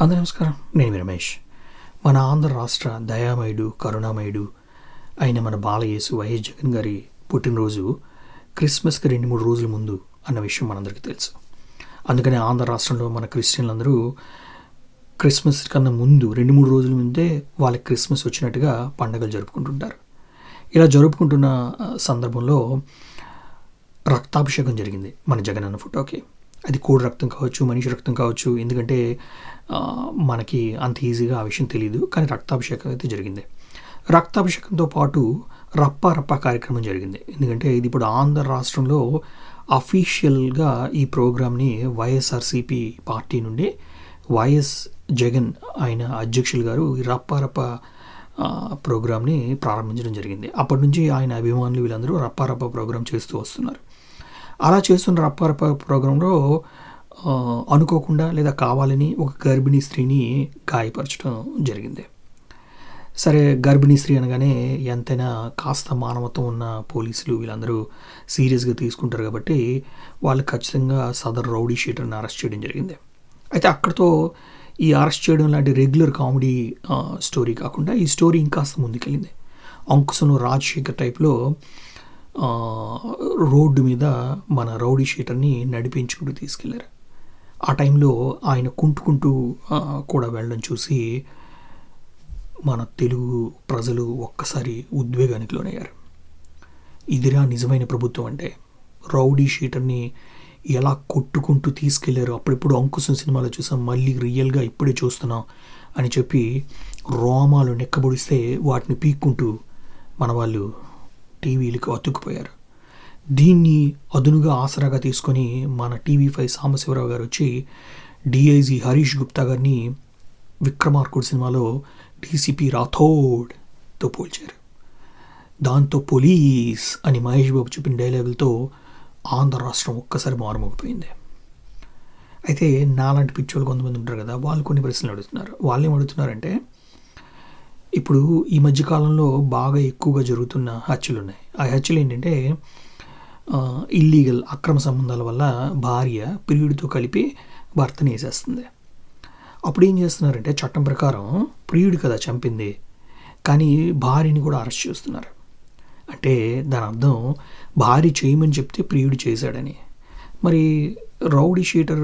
అందరూ నమస్కారం. నేను రమేష్. మన ఆంధ్ర రాష్ట్ర దయామయుడు కరుణామయుడు అయిన మన బాలయేసు వైఎస్ జగన్ గారి పుట్టినరోజు క్రిస్మస్కి రెండు మూడు రోజుల ముందు అన్న విషయం మనందరికీ తెలుసు. అందుకని ఆంధ్ర రాష్ట్రంలో మన క్రిస్టియన్లందరూ క్రిస్మస్ కన్నా ముందు రెండు మూడు రోజుల ముందే వాళ్ళకి క్రిస్మస్ వచ్చినట్టుగా పండుగలు జరుపుకుంటుంటారు. ఇలా జరుపుకుంటున్న సందర్భంలో రక్తాభిషేకం జరిగింది మన జగనన్న ఫోటోకి. అది కోడి రక్తం కావచ్చు మనిషి రక్తం కావచ్చు ఎందుకంటే మనకి అంత ఈజీగా ఆ విషయం తెలియదు కానీ రక్తాభిషేకం అయితే జరిగింది. రక్తాభిషేకంతో పాటు రప్ప రప్ప కార్యక్రమం జరిగింది. ఎందుకంటే ఇది ఇప్పుడు ఆంధ్ర రాష్ట్రంలో అఫీషియల్గా ఈ ప్రోగ్రామ్ని వైఎస్ఆర్సిపి పార్టీ నుండి వైఎస్ జగన్ ఆయన అధ్యక్షులు గారు ఈ రప్ప రప్ప ప్రోగ్రామ్ని ప్రారంభించడం జరిగింది. అప్పటి నుంచి ఆయన అభిమానులు వీళ్ళందరూ రప్ప రప్ప చేస్తూ వస్తున్నారు. అలా చేస్తున్న రప్ప రప్ప ప్రోగ్రాంలో అనుకోకుండా లేదా కావాలని ఒక గర్భిణీ స్త్రీని గాయపరచడం జరిగింది. సరే గర్భిణీ స్త్రీ అనగానే ఎంతైనా కాస్త మానవత్వం ఉన్న పోలీసులు వీళ్ళందరూ సీరియస్గా తీసుకుంటారు కాబట్టి వాళ్ళు ఖచ్చితంగా సదర్ రౌడీ షీటర్ని అరెస్ట్ చేయడం జరిగింది. అయితే అక్కడితో ఈ అరెస్ట్ చేయడం లాంటి రెగ్యులర్ కామెడీ స్టోరీ కాకుండా ఈ స్టోరీ ఇంకాస్త ముందుకెళ్ళింది. అంకుశను రాజశేఖర్ టైప్లో రోడ్డు మీద మన రౌడీ షీటర్ని నడిపించుకుంటూ తీసుకెళ్ళారు. ఆ టైంలో ఆయన కుంటుకుంటూ కూడా వెళ్ళడం చూసి మన తెలుగు ప్రజలు ఒక్కసారి ఉద్వేగానికి లోనయ్యారు. ఇదిరా నిజమైన ప్రభుత్వం అంటే రౌడీ షీటర్ని ఎలా కొట్టుకుంటూ తీసుకెళ్ళారు? అప్పుడిప్పుడు అంకుశం సినిమాలో చూసాం మళ్ళీ రియల్గా ఇప్పుడే చూస్తున్నాం అని చెప్పి రోమాలు నెక్కబొడిస్తే వాటిని పీక్కుంటూ మన వాళ్ళు టీవీలకు అతుక్కుపోయారు. దీన్ని అదునుగా ఆసరాగా తీసుకొని మన టీవీ ఫైవ్ సాంబశివరావు గారు వచ్చి డిఐజీ హరీష్ గుప్తా గారిని విక్రమార్కుడు సినిమాలో డీసీపీ రాథోడ్తో పోల్చారు. దాంతో పోలీస్ అని మహేష్ బాబు చెప్పిన డైలాగులతో ఆంధ్ర రాష్ట్రం ఒక్కసారి మారుమోగిపోయింది. అయితే నాలాంటి పిచ్చోళ్ళు కొంతమంది ఉంటారు కదా వాళ్ళు కొన్ని ప్రశ్నలు అడుగుతున్నారు. వాళ్ళు ఏం అడుగుతున్నారంటే ఇప్పుడు ఈ మధ్యకాలంలో బాగా ఎక్కువగా జరుగుతున్న హత్యలు ఉన్నాయి ఆ హత్యలు ఏంటంటే ఇల్లీగల్ అక్రమ సంబంధాల వల్ల భార్య ప్రియుడితో కలిపి భర్తని వేసేస్తుంది. అప్పుడు ఏం చేస్తున్నారంటే చట్టం ప్రకారం ప్రియుడు కదా చంపింది కానీ భార్యని కూడా అరెస్ట్ చేస్తున్నారు. అంటే దాని అర్థం భార్య చేయమని చెప్తే ప్రియుడు చేశాడని. మరి రౌడీ షీటర్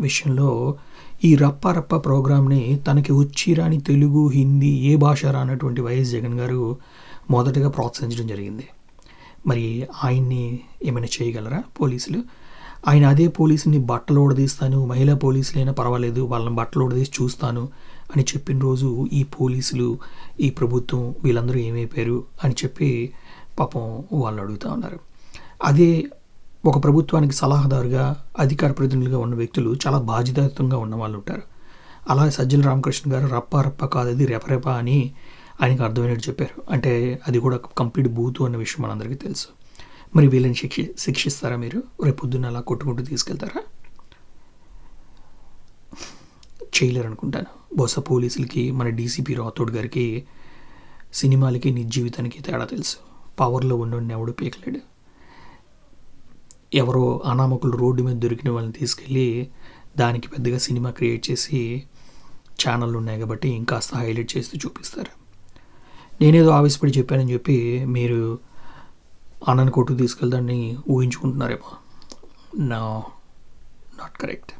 విషయంలో ఈ రప్ప రప్ప ప్రోగ్రామ్ని తనకి వచ్చి రాని తెలుగు హిందీ ఏ భాష రానటువంటి వైఎస్ జగన్ గారు మొదటగా ప్రోత్సహించడం జరిగింది. మరి ఆయన్ని ఏమైనా చేయగలరా పోలీసులు? ఆయన అదే పోలీసుని బట్టలు ఓడదీస్తాను మహిళా పోలీసులైనా పర్వాలేదు వాళ్ళని బట్టలు ఊడదీసి చూస్తాను అని చెప్పిన రోజు ఈ పోలీసులు ఈ ప్రభుత్వం వీళ్ళందరూ ఏమైపోయారు అని చెప్పి పాపం వాళ్ళు అడుగుతూ ఉన్నారు. అదే ఒక ప్రభుత్వానికి సలహాదారుగా అధికార ప్రతినిధులుగా ఉన్న వ్యక్తులు చాలా బాధ్యతాయుతంగా ఉన్న వాళ్ళు ఉంటారు. అలా సజ్జల రామకృష్ణ గారు రప్ప రప్ప కాదది రెపరెప అని ఆయనకు అర్థమైనట్టు చెప్పారు. అంటే అది కూడా కంప్లీట్ బూతు అన్న విషయం మనందరికీ తెలుసు. మరి వీళ్ళని శిక్షి శిక్షిస్తారా మీరు? రేపు పొద్దున్న అలా కొట్టుకుంటూ తీసుకెళ్తారా? చేయలేరు అనుకుంటాను బహుశా పోలీసులకి మన డీసీపీ రాథోడ్ గారికి సినిమాలకి నిజ జీవితానికి తేడా తెలుసు. పవర్లో ఉన్నోడిని ఎవడు పీకలేడు. ఎవరో అనామకులు రోడ్డు మీద దొరికిన వాళ్ళని తీసుకెళ్ళి దానికి పెద్దగా సినిమా క్రియేట్ చేసి ఛానళ్ళు ఉన్నాయి కాబట్టి ఇంకాస్త హైలైట్ చేస్తూ చూపిస్తారు. నేనేదో ఆవేశపడి చెప్పానని చెప్పి మీరు అన్నను కొట్టుకు తీసుకెళ్దాన్ని ఊహించుకుంటున్నారేమో. నా నాట్ కరెక్ట్